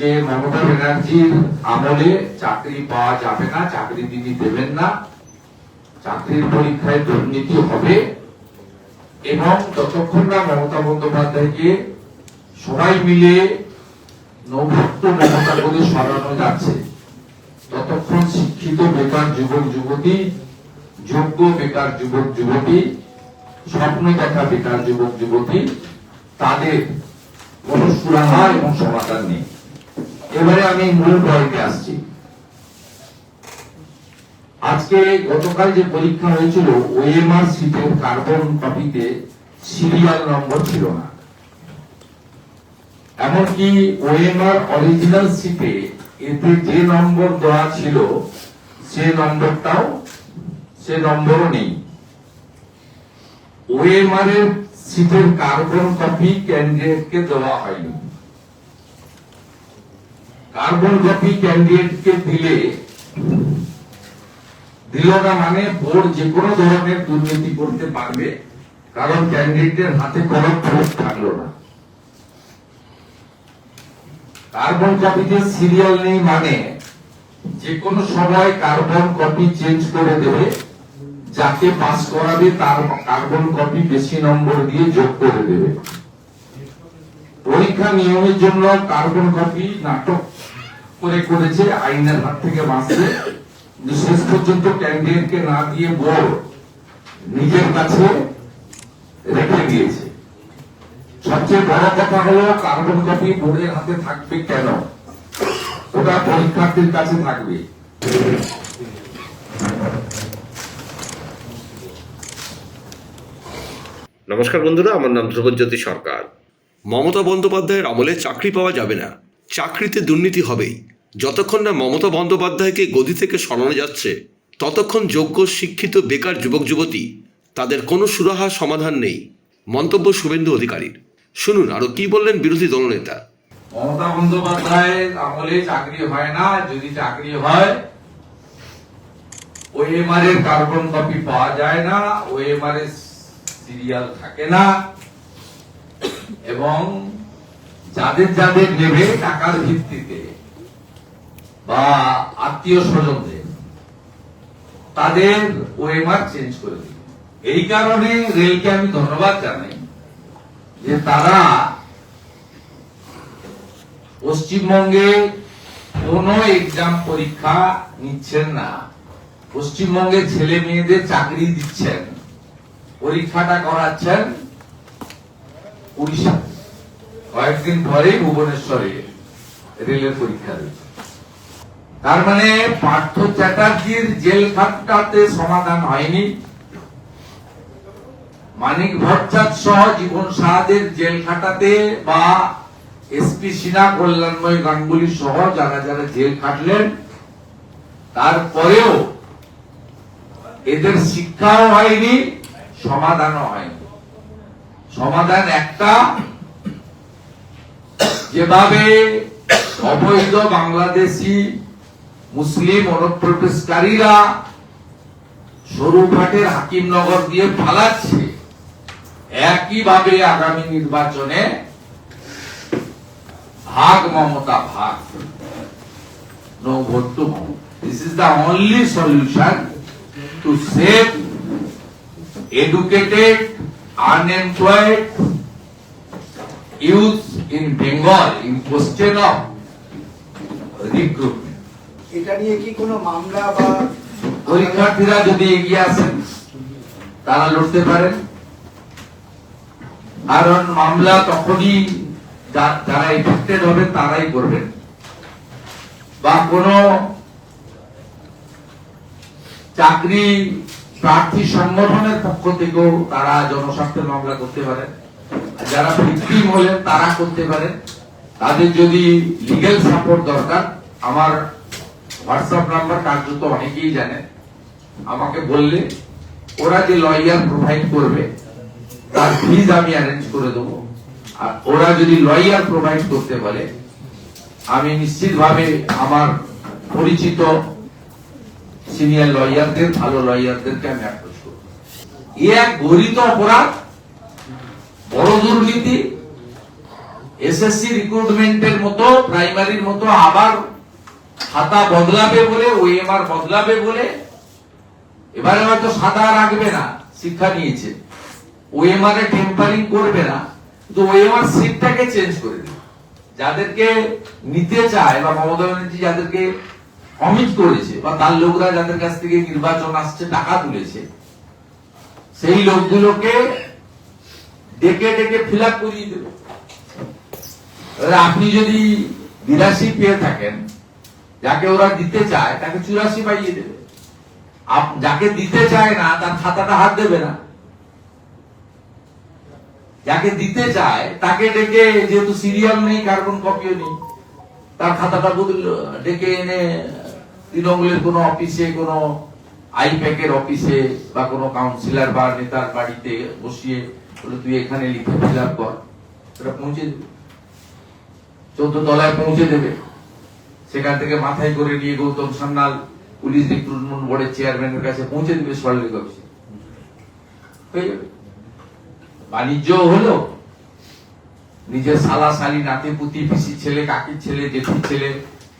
যে মমতা ব্যানার্জির আমলে চাকরি পাওয়া যাবে না, চাকরি তিনি দেবেন না, চাকরির পরীক্ষায় দুর্নীতি হবে। এবং ততক্ষণ না মমতা বন্দ্যোপাধ্যায়কে সবাই মিলে নৌভক্ত মমতা করে সরানো যাচ্ছে, ততক্ষণ শিক্ষিত বেকার যুবক যুবতী, যোগ্য বেকার যুবক যুবতী, স্বপ্ন দেখা বেকার যুবক যুবতী, তাদের কোন সুরাহা এবং সমাধান নেই। এবারে আমি মূল পয়েন্টে আসছি। আজকে গতকাল যে পরীক্ষা হয়েছিল, ওএমআর সিটের কার্বন কপিতে সিরিয়াল নম্বর ছিল না। এমনকি ওএমআর অরিজিনাল সিটে এতে যে নম্বর দেওয়া ছিল, সে নম্বরটাও, সে নম্বরও নেই। ওএমআর এর সিটের কার্বন কপি ক্যান্ডিডেটকে দেওয়া হয়নি। কার্বন কপি ক্যান্ডিডেটকে দিলে দিল না মানে বোর্ড যে কোনো ধরনের দুর্নীতি করতে পারবে, কারণ ক্যান্ডিডেটের হাতে কোনো প্রুফ থাকল না। কার্বন কপিতে সিরিয়াল নেই মানে যে কোনো সময় কার্বন কপি চেঞ্জ করে দেবে, যাকে পাস করাবে তার কার্বন কপি বেশি নম্বর দিয়ে যোগ করে দেবে। পরীক্ষা নিয়মের জন্য কার্বন কপি নাটক করে করেছে, আইনের হাত থেকে বাঁচতে শেষ পর্যন্ত ক্যান্ডিডেটকে না দিয়ে বোর্ড নিজের কাছে রেখে দিয়েছে। সবচেয়ে বড় কথা হলো কার্বন কপি বোর্ডের হাতে থাকবে কেন? ওটা পরীক্ষার্থীর কাছে থাকবে। নমস্কার বন্ধুরা, আমার নাম ধ্রুবজ্যোতি সরকার। মমতা বন্দ্যোপাধ্যায়ের আমলে চাকরি পাওয়া যাবে না। চাকরিতে দুর্নীতি হবেই। যতক্ষণ না মমতা বন্দ্যোপাধ্যায়কে গদি থেকে সরানো যাচ্ছে, ততক্ষণ যোগ্য, শিক্ষিত, বেকার যুবক, যুবতী, তাদের কোনো সুরাহা সমাধান নেই। মন্তব্য শুভেন্দু অধিকারীর। শুনুন, আরও কি বললেন বিরোধী দলনেতা? মমতা বন্দ্যোপাধ্যায়ের আমলে চাকরি হয় না, যদি চাকরি হয় ওএমআর এর কার্বন কপি পাওয়া যায় না ওএমআর এর সিরিয়াল থাকে না। এবং যাদের যাদের নেবে টাকার ভিত্তিতে বা আত্মীয় স্বজনদের, তাদের ওএমআর চেঞ্জ করে দিবে এই কারণে রেলকে আমি ধন্যবাদ জানাই যে তারা পশ্চিমবঙ্গে কোন এক্সাম পরীক্ষা নিচ্ছেন না। পশ্চিমবঙ্গের ছেলে মেয়েদের চাকরি দিচ্ছেন, পরীক্ষাটা করাচ্ছেন উড়িষ্যা। কয়েকদিন পরে ভুবনেশ্বরে রেলের পরীক্ষা দিচ্ছে তার মানে পার্থ চ্যাটার্জির সমাধান হয়নি। মানিক সহ জীবন সাহাদের জেল খাটাতে বা এসপি সিনহা, কল্যাণময় গাঙ্গুলি সহ যারা যারা জেল খাটলেন, তারপরেও এদের শিক্ষাও হয়নি, সমাধানও হয়নি। সমাধান একটা যেভাবে অবৈধ বাংলাদেশি মুসলিম অনুপ্রবেশকারীরা সরুঘাটের হাকিমনগর দিয়ে পালাচ্ছে একইভাবে আগামী নির্বাচনে ভাগ মমতা ভাগ to Mamata. This is the only solution to educated, unemployed youth in Bengal in question of recruitment. এটা নিয়ে কি কোনো মামলা বা পরীক্ষার্থীরা যদি এগিয়ে আসেন তারা লড়তে পারেন কারণ মামলা তখনই যারা এফেক্টেড হবে তারাই করবেন বা কোন চাকরি প্রার্থী সংগঠনের পক্ষ থেকেও তারা জনস্বার্থের মামলা করতে পারেন যারা ভিকটিম হলেন তারা করতে পারেন তাদের যদি লিগেল সাপোর্ট দরকার, আমার হোয়াটসঅ্যাপ নাম্বার কার্যত অনেকেই জানে। আমাকে বললে, ওরা যে লয়ার প্রোভাইড করবে, তার ফিজ আমি অ্যারেঞ্জ করে দেবো। আর ওরা যদি লয়ার প্রোভাইড করতে পারে আমি নিশ্চিতভাবে আমার পরিচিত সিনিয়র লয়ারদের, ভালো লয়ারদেরকে আমি অ্যাপ্রোচ করব। এ এক গরিত অপরাধ, বড় দুর্নীতি, এসএসসি রিক্রুটমেন্টের মতো প্রাইমারির মতো আবার খাতা বদলাবে বলে, ওএমআর বদলাবে বলে, এবারে হয়তো সাদা রাখবে না, শিক্ষা নিয়েছে। ওএমআর এ টেম্পারিং করবে না, কিন্তু ওএমআর সিটটাকে চেঞ্জ করে দেবে। যাদেরকে নিতে চায় বা মমতা ব্যানার্জি যাদেরকে অমিট করেছে, বা তার লোকরা যাদের কাছ থেকে নির্বাচন আসছে, টাকা তুলেছে, সেই লোকগুলোকে ডেকে ডেকে ফিল আপ করিয়ে দেবে। আপনি যদি বিরাশি পেয়ে থাকেন, যাকে ওরা দিতে চায়, তাকে চুরাশি পাইয়ে দেবে। যাকে দিতে চায় না, তার খাতাটা হাত দেবে না। যাকে দিতে চায়, তাকে ডেকে, যেহেতু সিরিয়াল নেই, কার্বন কপিও নেই, তার খাতাটা বদল, ডেকে এনে তৃণমূলের কোনো অফিসে, কোনো আইপ্যাকের অফিসে বা কোনো কাউন্সিলর বা নেতার বাড়িতে বসিয়ে বলে, তুই এখানে লিখে ফিল আপ কর। সেটা পৌঁছে দেবে। চোদ্দ তলায় পৌঁছে দেবে। সেখান থেকে মাথায় করে নিয়ে গৌতম সান্যাল, পুলিশ রিক্রুটমেন্ট বোর্ডের চেয়ারম্যানের কাছে পৌঁছে দেবে সরকারি অফিসে। হয়ে যাবে। বাণিজ্য হলো নিজের সালা সালি নাতি পুতি পিসি ছেলে, কাকির ছেলে, জেঠির ছেলে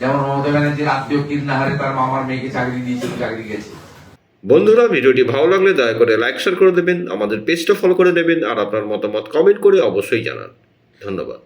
যেমন মমতা ব্যানার্জির আত্মীয় কিন্নাহারে তার মামার মেয়েকে চাকরি দিয়েছিল, চাকরি গেছে। বন্ধুরা, ভিডিওটি ভালো লাগলে দয়া করে লাইক শেয়ার করে দেবেন, আমাদের পেজটা ফলো করে দেবেন আর আপনার মতামত কমেন্ট করে অবশ্যই জানান। ধন্যবাদ।